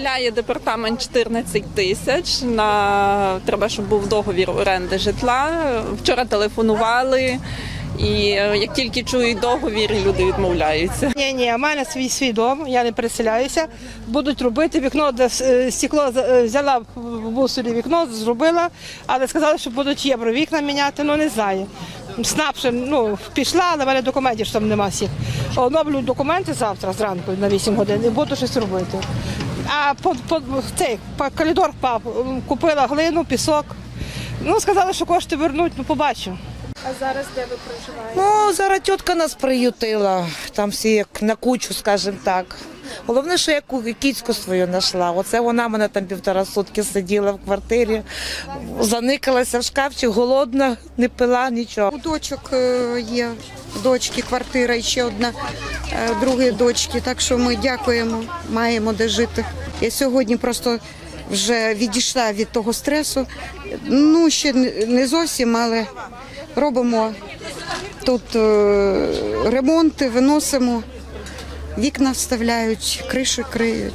Ляє департамент 14 тисяч. На треба, щоб був договір оренди житла. Вчора телефонували, і е, як тільки чують договір, люди відмовляються. Ні, ні, у мене свій свій дом, я не переселяюся. Будуть робити вікно, де е, стекло е, взяла в мусорі вікно, зробила, але сказали, що будуть євро вікна міняти, ну не знаю. СНАП ще ну, пішла, але в мене документів там нема всіх. Оновлю документи завтра зранку на 8 годин і буду щось робити. А по, по, цей, по коридор пап, купила глину, пісок. Ну, сказали, що кошти вернуть, ну побачу. А зараз де ви проживаєте? Ну, зараз тітка нас приютила, там всі як на кучу, скажімо так. Головне, що я ку- кіцьку свою знайшла. Оце вона мене там півтора сутки сиділа в квартирі, заникалася в шкафчик, голодна, не пила нічого. У дочок е, є дочки, квартира і ще одна е, другої дочки. Так що ми дякуємо, маємо де жити. Я сьогодні просто вже відійшла від того стресу. Ну ще не- не зовсім, але робимо тут е, ремонти, виносимо, вікна вставляють, кришу криють.